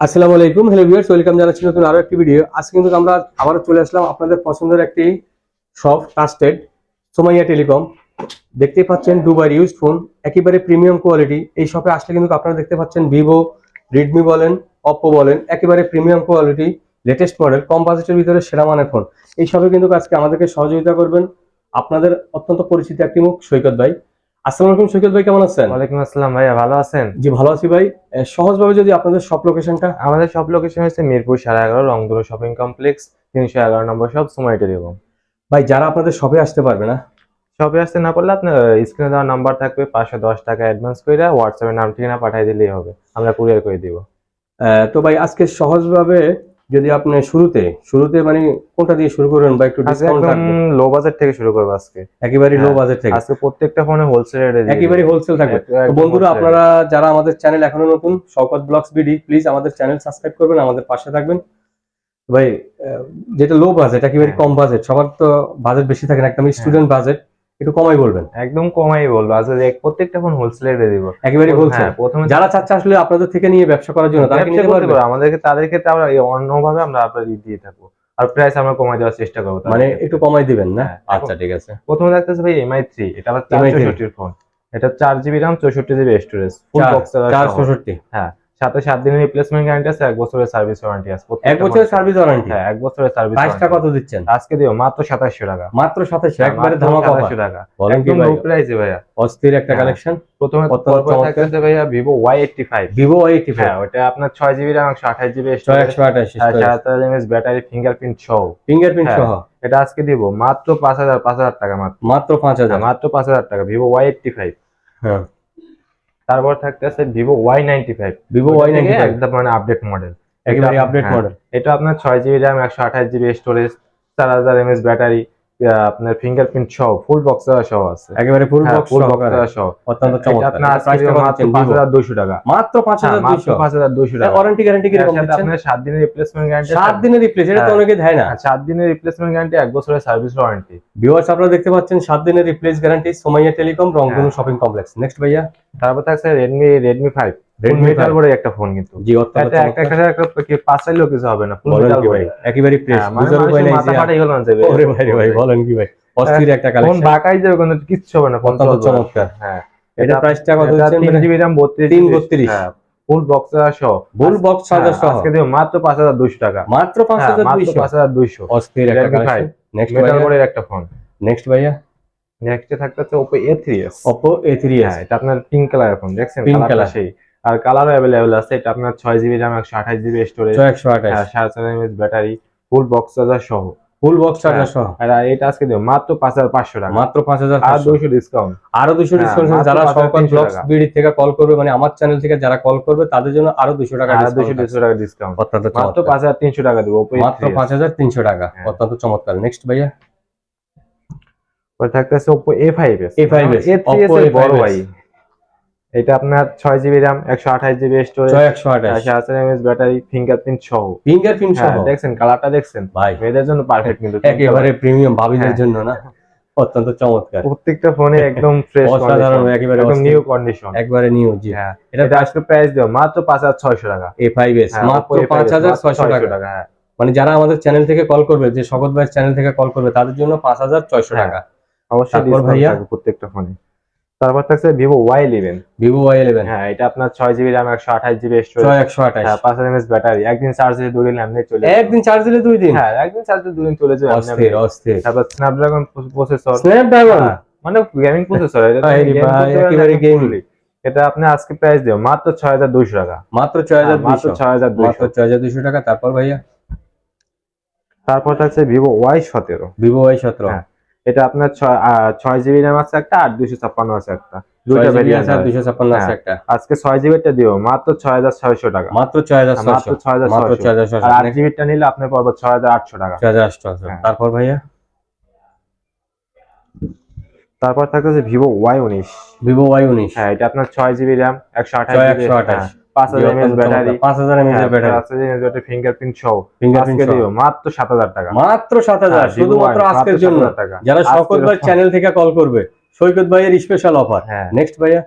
আসসালামু আলাইকুম। Hello viewers welcome জানাচ্ছি নতুন আরও একটি ভিডিও আজকে কিন্তু আমরা আবারও চলে আসলাম আপনাদের পছন্দের একটি শপ ট্রাস্টেড সোমাইয়া টেলিকম দেখতে পাচ্ছেন দুবার ইউজ ফোন একেবারে প্রিমিয়াম কোয়ালিটি এই শপে আসলে কিন্তু আপনারা দেখতে পাচ্ছেন ভিভো রেডমি বলেন অপো বলেন, একেবারে প্রিমিয়াম কোয়ালিটি লেটেস্ট মডেল কম বাজেটের ভিতরে সেরা মানের ফোন এই শপে কিন্তু আজকে আমাদেরকে সহযোগিতা করবেন আপনাদের অত্যন্ত পরিচিত একটি মুখ, সৈকত ভাই। আসসালামু আলাইকুম সৈকত ভাই কেমন আছেন? ওয়ালাইকুম আসসালাম ভাইয়া ভালো আছেন? জি ভালো আছি ভাই। সহজভাবে যদি আপনাদের শপ লোকেশনটা আমাদের সব লোকেশন হচ্ছে মিরপুর সাড়ে এগারো রংদুলো শপিং কমপ্লেক্স তিনশো এগারো নম্বর সব সময় টেলিকম ভাই যারা আপনাদের শপে আসতে পারবে না? শপে আসতে না পারলে আপনার স্ক্রিনে দেওয়া নাম্বার থাকবে পাঁচশো দশ টাকা অ্যাডভান্স করে হোয়াটসঅ্যাপে নাম ঠিকানা পাঠিয়ে দিলেই হবে। আমরা কুরিয়ার করে দিব। তো ভাই আজকে সহজভাবে যদি আপনি শুরুতে শুরুতে মানে কোনটা দিয়ে শুরু করবেন বা একটু ডিসকাউন্ট থাকবে লো বাজেট থেকে শুরু করব আজকে। একেবারে লো হ্যাঁ, বাজেট থেকে। আজকে প্রত্যেকটা ফোনে হোলসেল রেটে একেবারে হোলসেল থাকবে। তো বন্ধুরা আপনারা যারা আমাদের চ্যানেল এখনও নতুন শওকত ব্লগস বিডি প্লিজ আমাদের চ্যানেল সাবস্ক্রাইব করবেন আমাদের পাশে থাকবেন। ভাই যেটা লো বাজেট একেবারে হ্যাঁ। কম বাজেট সবার তো বাজেট বেশি থাকে না একদম স্টুডেন্ট বাজেট একটু কমাই বলবেন। একদম কমাই বলব। আজকে এক- প্রত্যেকটা ফোন হোলসেল রেটে দিব একেবারে হোলসেল হ্যাঁ, প্রথমে যারা চাচ্ছে আসলে আপনাদের থেকে নিয়ে ব্যবসা করার জন্য তারা নিতে পারবে। পারো। আমাদেরকে তাদের ক্ষেত্রে আমরা অন্যভাবে আমরা আপনার দিয়ে থাকব। আর প্রাইস আমরা কমাই দেওয়ার চেষ্টা করব মানে একটু কমাই দিবেন না? হ্যাঁ, আচ্ছা ঠিক আছে। প্রথমে দেখতেছে ভাই এমআই থ্রি এটা আবার চার MI3 চৌষট্টির ফোন এটা চার জিবি র্যাম চৌষট্টি জিবি স্টোরেজ ফুল বক্স চার চৌষট্টি। সাথে সাত দিনের রিপ্লেসমেন্ট গ্যারান্টি আছে এক বছরের সার্ভিস ওয়ারেন্টি আছে। এক বছরের সার্ভিস ওয়ারেন্টি হ্যাঁ এক বছরের সার্ভিস প্রাইসটা কত দিচ্ছেন? আজকে দিও মাত্র সাতাশশো টাকা। মাত্র সাতাশশো হ্যাঁ, একবারে ধামাকা 2700 টাকা। বলেন কি একদম ভাই লো প্রাইসে ভাইয়া। অস্থির একটা হ্যাঁ। কালেকশন প্রথমে কত পরপর চমৎকার। থাকতেছে ভাইয়া Vivo Y eighty five Vivo eighty হ্যাঁ ওটা আপনার ছয় জিবি একশো আঠাশ জিবি ছয় একশো আঠাশ সাড়ে চার এমএস ব্যাটারি ফিঙ্গারপ্রিন্ট সহ। ফিঙ্গারপ্রিন্ট হ্যাঁ। সহ? এটা আজকে দিব মাত্র পাঁচ হাজার পাঁচ হাজার টাকা মাত্র। মাত্র পাঁচ হাজার। মাত্র পাঁচ হাজার টাকা ভিভো ওয়াই এইটটি ফাইভ হ্যাঁ। তারপর থাকতেছে Vivo Y ninety five Vivo Y ninety five একদম মানে আপডেট মডেল একেবারে আপডেট হ্যাঁ। মডেল এটা আপনার ছয় জিবি র্যাম একশো আঠাশ জিবি স্টোরেজ চার হাজার এমএস ব্যাটারি আপনার ফিঙ্গারপ্রিন্ট সহ ফুল বক্স সহ আছে। একেবারে ফুল হ্যাঁ, বক্স ফুল বক্স সহ। অত্যন্ত এটা চমৎকার। আপনার প্রাইসটা কত মাত্র দিচ্ছেন পাঁচ ভিভো হাজার দুশো টাকা। মাত্র পাঁচ হ্যাঁ, হাজার মাত্র দুইশো। পাঁচ হাজার দুশো টাকা। ওয়ারেন্টি গ্যারান্টি কীরকম এর সাথে দিচ্ছেন? আপনার সাত দিনের রিপ্লেসমেন্ট গ্যারান্টি সাত দিনের রিপ্লেস এটা তো হ্যাঁ। অনেকে দেয় না। সাত দিনের রিপ্লেসমেন্ট গ্যারান্টি এক বছরের সার্ভিস ওয়ারেন্টি ভিউয়ার্স আপনারা দেখতে পাচ্ছেন সাত দিনের রিপ্লেস গ্যারান্টি সোমাইয়া টেলিকম রংধনু হ্যাঁ। শপিং কমপ্লেক্স নেক্সট ভাইয়া। তারপর থাকছে রেডমি রেডমি ফাইভ Redmi 5 একটা ফোন কিন্তু। জি অত্যন্ত একটা একটা একটা পাঁচ চাইলেও কিছু হবে না ফুল মেটাল ভাই? একেবারে প্লেস হ্যাঁ, মানে বুঝার উপায় নাই মাথা ফাটাই গেল না যে ওরে ভাই রে ভাই বলেন কি ভাই? অস্থির একটা ফোন বাঁকাই যাবে কিন্তু কিচ্ছু হবে না ফোন। চমৎকার। হ্যাঁ। এটা প্রাইসটা কত জিবি বত্রিশ। ফুল বক্স সহ। ফুল বক্স চার্জার হ্যাঁ, সহ। আজকে দিও মাত্র পাঁচ হাজার দুশো টাকা। মাত্র পাঁচ হ্যাঁ, হাজার মাত্র দুইশো। পাঁচ হাজার দুইশো। অস্থির একটা কালেকশন নেক্সট মেটাল বোর্ডের একটা ফোন নেক্সট ভাইয়া? নেক্সটে থাকতেছে Oppo A three S Oppo A3s হ্যাঁ এটা আপনার পিঙ্ক কালার ফোন দেখছেন কালারটা color। সেই। আর কালারও অ্যাভেলেবেল আছে এটা আপনার ছয় জিবি র্যাম একশো আঠাশ জিবি স্টোরেজ একশো আঠাশ। সাড়ে চার MS battery full box charger সহ। ফুল বক্স চার্জার সহ। আর এটা আজকে দিও মাত্র পাঁচ হাজার পাঁচশো টাকা। মাত্র পাঁচ হাজার আর দুইশো ডিসকাউন্ট আরও দুশো হ্যাঁ, ডিসকাউন্ট যারা 5300 সকল ব্লগস বিডি থেকে কল করবে মানে আমার চ্যানেল থেকে যারা কল করবে তাদের জন্য আরও দুশো টাকা আর দুশো ডিসকাউন্ট দুশো টাকা ডিসকাউন্ট অত্যন্ত মাত্র চমৎকার। পাঁচ হাজার তিনশো টাকা দেবো মাত্র পাঁচ হাজার তিনশো টাকা হ্যাঁ। অত্যন্ত চমৎকার। নেক্সট ভাইয়া? পরে থাকতেছে Oppo A five S A5s, A three S বড় ভাই। এটা আপনার ছয় জিবি র্যাম একশো আঠাশ জিবি স্টোরেজ একশো আঠাশ। সাড়ে এমএস ব্যাটারি ফিঙ্গারপ্রিন্ট সহ। ফিঙ্গারপ্রিন্ট সহ? হ্যাঁ, দেখছেন কালারটা দেখছেন? ভাই। মেয়েদের জন্য পারফেক্ট কিন্তু একেবারে প্রিমিয়াম ভাবিদের হ্যাঁ। জন্য না? অত্যন্ত চমৎকার। প্রত্যেকটা ফোনে একদম ফ্রেশ অসাধারণ, একেবারে একদম নিউ কন্ডিশন একবারে নিউ জি। হ্যাঁ। এটা আজকে প্রাইস দেবো মাত্র পাঁচ হাজার ছয়শো টাকা। এ ফাইভ এস হ্যাঁ, মাত্র Oppo A5s পাঁচ হাজার মাত্র ছয়শো 600 টাকা। মানে যারা আমাদের চ্যানেল থেকে কল করবে যে শকত ভাইয়ের চ্যানেল থেকে কল করবে তাদের জন্য পাঁচ হাজার ছয়শো হ্যাঁ। টাকা। অবশ্যই ভাইয়া? প্রত্যেকটা ফোনে তারপর থাকছে Vivo Y eleven Vivo Y eleven হ্যাঁ এটা আপনার ছয় জিবি র্যাম একশো আঠাশ জিবি স্টোরেজ ছয় একশো আঠাশ। হ্যাঁ পাঁচ হাজার এমএস ব্যাটারি একদিন চার্জ দিয়ে দুদিন এমনি চলে একদিন চার্জ দিলে দুই দিন? হ্যাঁ একদিন চার্জ দিয়ে দুদিন চলে যাবে অস্থির অস্থির। তারপর স্ন্যাপড্রাগন প্রসেসর স্ন্যাপড্রাগন মানে গেমিং প্রসেসর এটা একেবারে না এটা আপনি আজকে প্রাইস দিও মাত্র ছয় হাজার দুইশো টাকা। মাত্র ছয় হাজার হ্যাঁ, মাত্র দুইশো। ছয় হাজার মাত্র ছয় হাজার দুইশো টাকা। তারপর ভাইয়া? তারপর থাকছে ভিভো ওয়াই সতেরো। ভিভো ওয়াই সতেরো। হ্যাঁ, এটা আপনার ছয় জিবি র্যাম আছে একটা আর দুইশো ছাপ্পান্ন আছে একটা। দুইটা ছয় জিবি ভেরিয়েন্ট আছে দুইশো ছাপ্পান্ন আছে হ্যাঁ। একটা। আজকে ছয় জিবিটা দিও মাত্র ছয় হাজার ছয়শো টাকা। মাত্র ছয় হাজার হ্যাঁ, মাত্র ছয় হাজার মাত্র ছয় হাজার আর আট জিবিটা নিলে আপনার পড়বে ছয় হাজার আটশো টাকা। ছয় হাজার আটশো হ্যাঁ। তারপর ভাইয়া? তারপর থাকতেছে ভিভো ওয়াই উনিশ। ভিভো ওয়াই উনিশ। হ্যাঁ এটা আপনার ছয় জিবি র্যাম একশো আঠাশ একশো আঠাশ। পাঁচ হাজার এমএস ব্যাটারি। পাঁচ হাজার এমএস এর ব্যাটারি। ফিঙ্গারপ্রিন্ট সহ। ফিঙ্গারপ্রিন্ট আজকে মাত্র সাত হাজার টাকা। মাত্র সাত হাজার হ্যাঁ, শুধুমাত্র আজকের জন্য। যারা আজকের ভাই চ্যানেল থেকে কল করবে সৈকত ভাইয়ের স্পেশাল অফার হ্যাঁ। নেক্সট ভাইয়া।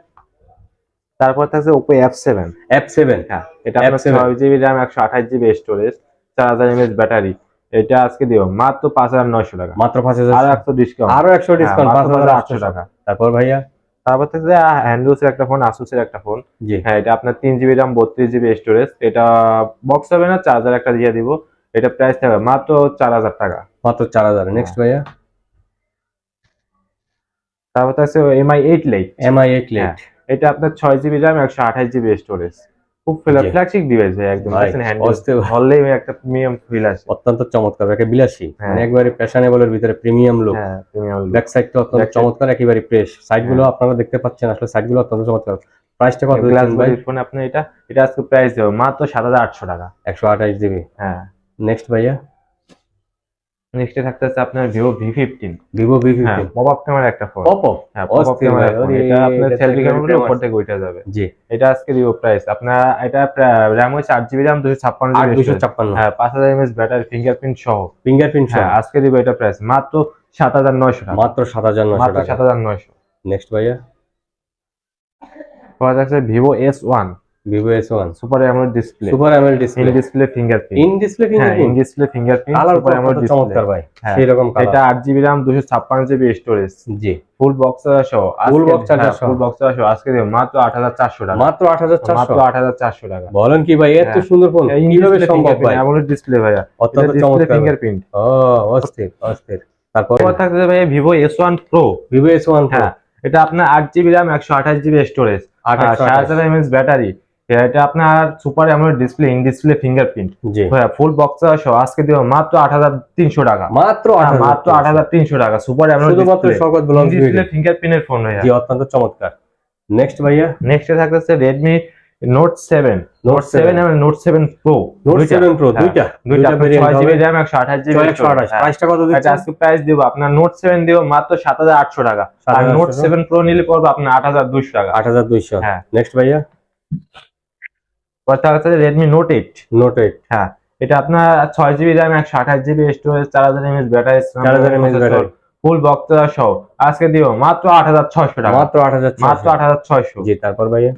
তারপর থাকছে Oppo F seven F seven হ্যাঁ এটা আপনার ছয় জিবি র্যাম একশো আঠাশ জিবি স্টোরেজ চার হাজার এমএস ব্যাটারি। এটা আজকে দিও মাত্র পাঁচ হাজার নয়শো টাকা। মাত্র পাঁচ হাজার আর একশো ডিসকাউন্ট আরও একশো ডিসকাউন্ট পাঁচ হাজার আটশো টাকা। তারপর ভাইয়া? তারপর থেকে হ্যান্ডলুসের একটা ফোন আসুসের একটা ফোন জি। হ্যাঁ এটা আপনার তিন জিবি র্যাম বত্রিশ জিবি স্টোরেজ এটা বক্স হবে না চার্জার একটা দিয়ে দিব। এটা প্রাইস থাকবে মাত্র চার হাজার টাকা। মাত্র চার হাজার। নেক্সট ভাইয়া? তারপর থাকছে Mi eight lite Mi eight হ্যাঁ। এটা আপনার ছয় জিবি র্যাম একশো আঠাশ জিবি স্টোরেজ খুব ফ্ল্যাগশিপ ডিভাইস ভাই একদম। হ্যান্ডেল হলে একটা প্রিমিয়াম ফিল আসে। অত্যন্ত চমৎকার একে বিলাসী। হ্যাঁ। মানে একবারে ফ্যাশনেবলের ভিতরে প্রিমিয়াম লুক হ্যাঁ প্রিমিয়াম ব্যাক সাইডটা অত্যন্ত চমৎকার একেবারে ফ্রেশ সাইডগুলো আপনারা দেখতে পাচ্ছেন আসলে সাইডগুলো অত্যন্ত চমৎকার। প্রাইসটা কত গ্লাস দিচ্ছেন ভাই? ফোন আপনি এটা এটা আজকে প্রাইস দেব। মাত্র সাত হাজার আটশো টাকা। একশো আঠাশ জিবি। হ্যাঁ। নেক্সট ভাইয়া? নেক্সটে থাকতেছে আপনার Vivo V fifteen Vivo V fifteen pop up camera একটা ফোন অপো হ্যাঁ পপ আপ ক্যামেরা এটা আপনার সেলফি তো ক্যামেরা উপর থেকে উঠে যাবে। জি। এটা আজকে দিব প্রাইস আপনার এটা র্যাম হচ্ছে আট জিবি র্যাম দুশো ছাপ্পান্ন দুশো ছাপ্পান্ন। হ্যাঁ পাঁচ হাজার এমএস ব্যাটারি ফিঙ্গারপ্রিন্ট সহ। ফিঙ্গারপ্রিন্ট হ্যাঁ আজকে দিব এটা প্রাইস মাত্র সাত হাজার নয়শো টাকা। মাত্র সাত হাজার নশো মাত্র সাত হাজার নয়শো। নেক্সট ভাইয়া। পাওয়া যাচ্ছে Vivo S one Vivo S one super AMOLED display super AMOLED in display display fingerprint in display হ্যাঁ in fingerprint display fingerprint colour super AMOLED display চমৎকার ভাই। হ্যাঁ। সেই রকম এটা কালার আট জিবি র্যাম দুশো ছাপ্পান্ন জিবি স্টোরেজ জি। ফুল বক্স সহ। Full box charger সহ। ফুল বক্স সহ। আজকে মাত্র আট হাজার চারশো টাকা। মাত্র আট হাজার চারশো? মাত্র আট হাজার চারশো টাকা। বলেন কি ভাই এত হ্যাঁ। সুন্দর ফোন কীভাবে সম্ভব ভাই? অ্যামোলেড ডিসপ্লে ভাইয়া। অত্যন্ত চমৎকার ফিঙ্গারপ্রিন্ট ও অস্থির অস্থির। তারপর? তারপর থাকছে ভাই Vivo S one pro Vivo S one হ্যাঁ এটা আপনার আট জিবি র্যাম একশো আঠাশ জিবি স্টোরেজ আট একশো সাড়ে আঠাশ। চার এমএস ব্যাটারি এটা আপনার super AMOLED display in display fingerprint. G. Full box সহ। আজকে দেব মাত্র আট হাজার তিনশো টাকা। মাত্র হ্যাঁ, মাত্র আট হাজার তিনশো টাকা সুপার অ্যামোলেড শুধুমাত্র শকত ব্লগ ডিসপ্লে ফিঙ্গারপ্রিন্টের ফোন ভাইয়া। জি অত্যন্ত চমৎকার। নেক্সট ভাইয়া। নেক্সটে থাকতেছে note seven note Note seven 7 এবং note seven pro note seven pro দুইটা। দুইটা। জিবি ছয় একশো আঠাশ প্রাইসটা কত এটা দিচ্ছেন আজকে প্রাইস দিব। আপনার নোট সেভেন দিব মাত্র সাত হাজার আটশো টাকা। আর 7,800 নোট সেভেন প্রো নিলে পড়বে আপনার আট হাজার দুইশো টাকা। আট হাজার দুইশো। হ্যাঁ। নেক্সট ভাইয়া। কথা হচ্ছে Redmi note eight note eight হ্যাঁ এটা আপনার ছয় জিবি র্যাম একশো আঠাশ জিবি স্টোরেজ চার হাজার এমএস ব্যাটারি চার হাজার এমএস ব্যাটারি ফুল বক্স সহ। আজকে দিও মাত্র আট হাজার ছয়শো টাকা। মাত্র আট হাজার মাত্র আট হাজার ছয়শো। জি তারপর ভাইয়া?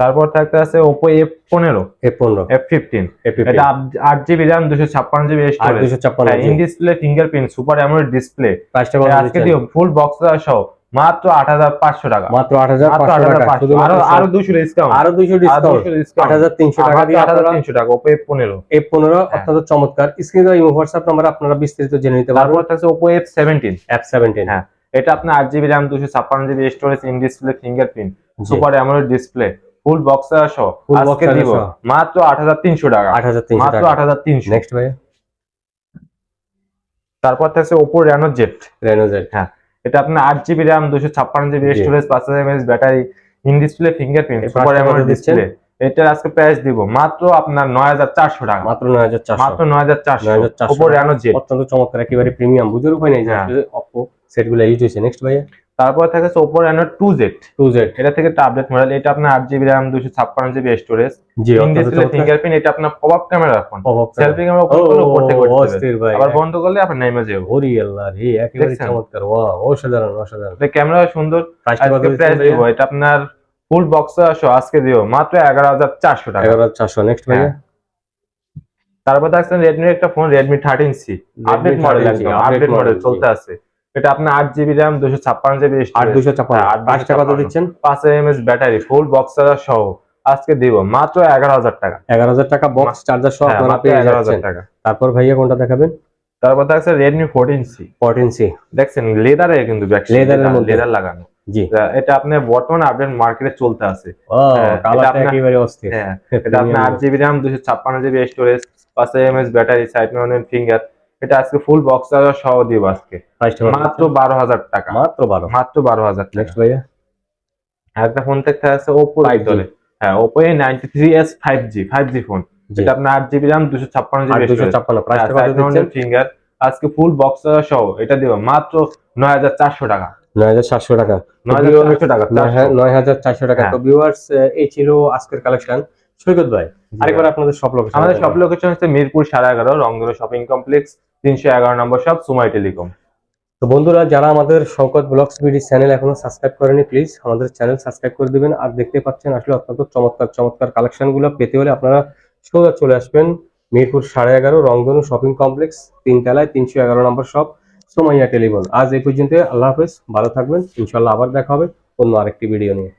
তারপর থাকতে আছে ওপো এফ পনেরো। এফ পনেরো। এফ ফিফটিন এটা আট জিবি র্যাম দুশো ছাপ্পান্ন জিবি দুশো ছাপ্পান্ন in display fingerprint super AMOLED display আজকে দিও ফুল বক্স সহ। মাত্র আট হাজার পাঁচশো টাকা। মাত্র আট হাজার পাঁচশো টাকা আরও আরও দুশো ডিসকাউন্ট আরও ডিসকাউন্ট আট হাজার তিনশো টাকা আট হাজার তিনশো টাকা। ওপো এফ পনেরো। এফ পনেরো হ্যাঁ। অত্যন্ত চমৎকার। স্ক্রিনে ইমো হোয়াটসঅ্যাপ নাম্বার আপনারা বিস্তারিত জেনে নিতে পারবেন। তারপর থাকছে Oppo F seventeen F seventeen হ্যাঁ। এটা আপনার আট জিবি র্যাম দুশো ছাপ্পান্ন GB storage in display fingerprint super AMOLED display full box সহ। আজকে charger দিব মাত্র আট হাজার তিনশো টাকা। আট হাজার তিনশো মাত্র আট হাজার তিনশো। নেক্সট ভাইয়া। তারপর থাকছে Oppo Reno Z Reno Z এটা আপনার আট জিবি র্যাম দুশো ছাপ্পান্ন জিবি স্টোরেজ পাঁচ হাজার MS battery in display fingerprint super AMOLED display এটার আজকে প্রাইস দিব মাত্র আপনার নয় হাজার চারশো টাকা। মাত্র নয় হাজার চারশো। মাত্র নয় হাজার চারশো। 9,400 ওপো রেনো অত্যন্ত চমৎকার একেবারে প্রিমিয়াম বুঝার উপায় নেই যে। অপো সেটগুলো ইউজ হয়েছে। নেক্সট ভাইয়া। তারপর থাকে Oppo Reno two Z two Z এটা থেকে একটা আপডেট মডেল এটা আপনার আট জিবি র্যাম দুশো ছাপ্পান্ন জিবি স্টোরেজ ফিঙ্গারপ্রিন্ট এটা আপনার pop up camera phone selfie camera করলে থেকে আবার বন্ধ করলে আপনার নেমে যাবে। ওরি আল্লাহ রে একেবারে চমৎকার। ওয়া অসাধারণ অসাধারণ। ক্যামেরা সুন্দর। প্রাইস? দিব। এটা আপনার ফুল বক্স আসো আজকে দিও মাত্র এগারো হাজার চারশো টাকা। এগারো হাজার চারশো। নেক্সট ভাইয়া। হ্যাঁ। তারপর থাকছে রেডমি একটা phone Redmi thirteen C update model 13C, একদম update আপডেট মডেল চলতে আছে। এটা আপনার আট জিবি র্যাম দুশো ছাপ্পান্ন জিবি আট দুশো ছাপ্পান্ন। হ্যাঁ, আট দুশো কত দিচ্ছেন। পাঁচ এমএস ব্যাটারি ফুল বক্স সহ। আজকে দিব মাত্র এগারো হাজার টাকা। এগারো হাজার টাকা বক্স চার্জার সহ হ্যাঁ, আপনারা পেয়ে যাচ্ছেন। টাকা। তারপর ভাইয়া কোনটা দেখাবেন? তারপর থাকছে Redmi fourteen C fourteen C দেখছেন লেদারে কিন্তু মধ্যে। লেদার লাগানো। জি। এটা আপনার বর্তমানে আপডেট মার্কেটে চলতে আছে। হ্যাঁ, এটা আপনার- আট জিবি র্যাম দুশো ছাপ্পান্ন জিবি স্টোরেজ পাঁচ এমএস ব্যাটারি সাইড ফিঙ্গার এটা আজকে ফুল বক্স চার্জার সহ দিব আজকে। মাত্র বারো হাজার টাকা। মাত্র বারো। মাত্র বারো হাজার নেক্সট ভাইয়া? আরেকটা ফোন থেকে আছে ওপো 5G দলে হ্যাঁ Oppo A ninety three S five G five G. Phone এটা আপনার আট জিবি র্যাম দুশো ছাপ্পান্ন জিবি দুশো ছাপ্পান্ন ফিঙ্গার আজকে ফুল বক্স চার্জার সহ। এটা দিব মাত্র নয় হাজার চারশো টাকা। নয় হাজার সাতশো টাকা। নয় হাজার চারশো টাকা হ্যাঁ। তো ভিউয়ার্স এই ছিল আজকের কালেকশন সৈকত ভাই আরেকবার আপনাদের সব লোকেশন আমাদের সব লোকেশন হচ্ছে মিরপুর সাড়ে এগারো রংধনু শপিং কমপ্লেক্স তিনশো এগারো নম্বর শপ সুমাই টেলিকম। তো বন্ধুরা, যারা আমাদের শওকত ব্লগস বিডি চ্যানেল এখনও সাবস্ক্রাইব করেনি প্লিজ আমাদের চ্যানেল সাবস্ক্রাইব করে দিবেন। আর দেখতে পাচ্ছেন আসলে অত্যন্ত চমৎকার চমৎকার কালেকশনগুলো পেতে হলে আপনারা সোজা চলে আসবেন মিরপুর সাড়ে এগারো, রংধনু শপিং কমপ্লেক্স, তিনতলায় তিনশো এগারো নম্বর শপ সোমাইয়া টেলিফোন আজ এই পর্যন্ত আল্লাহ হাফেজ, ভালো থাকবেন ইনশাল্লাহ আবার দেখা হবে অন্য আরেকটি ভিডিও নিয়ে।